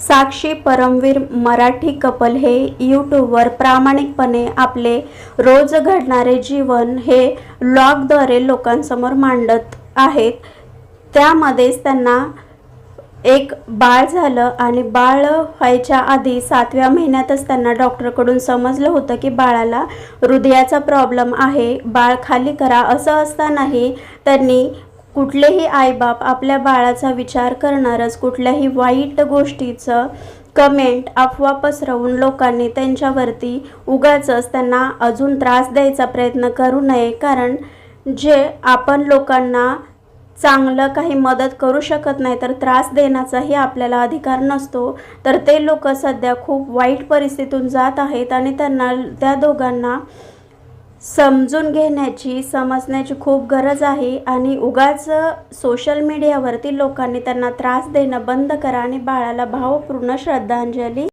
साक्षी Paramvir Marathi couple हे यूट्यूबवर प्रामाणिकपणे आपले रोज घडणारे जीवन हे ब्लॉगद्वारे लोकांसमोर मांडत आहेत. त्यामध्येच त्यांना एक बाळ झालं आणि बाळ व्हायच्या आधी सातव्या महिन्यातच त्यांना डॉक्टरकडून समजलं होतं की बाळाला हृदयाचा प्रॉब्लेम आहे बाळ खाली करा असं असतानाही त्यांनी कुठलेही आईबाप आपल्या बाळाचा विचार करणारच कुठल्याही वाईट गोष्टीचं कमेंट अफवा पसरवून लोकांनी त्यांच्यावरती उगाचच त्यांना अजून त्रास द्यायचा प्रयत्न करू नये. कारण जे आपण लोकांना चांगलं काही मदत करू शकत नाही तर त्रास देण्याचाही आपल्याला अधिकार नसतो. तर ते लोक सध्या खूप वाईट परिस्थितीतून जात आहेत आणि त्यांना त्या दोघांना समजून घेण्याची समजण्याची खूप गरज आहे आणि उगाच सोशल मीडियावरती लोकांनी त्यांना त्रास देणं बंद करा आणि बाळाला भावपूर्ण श्रद्धांजली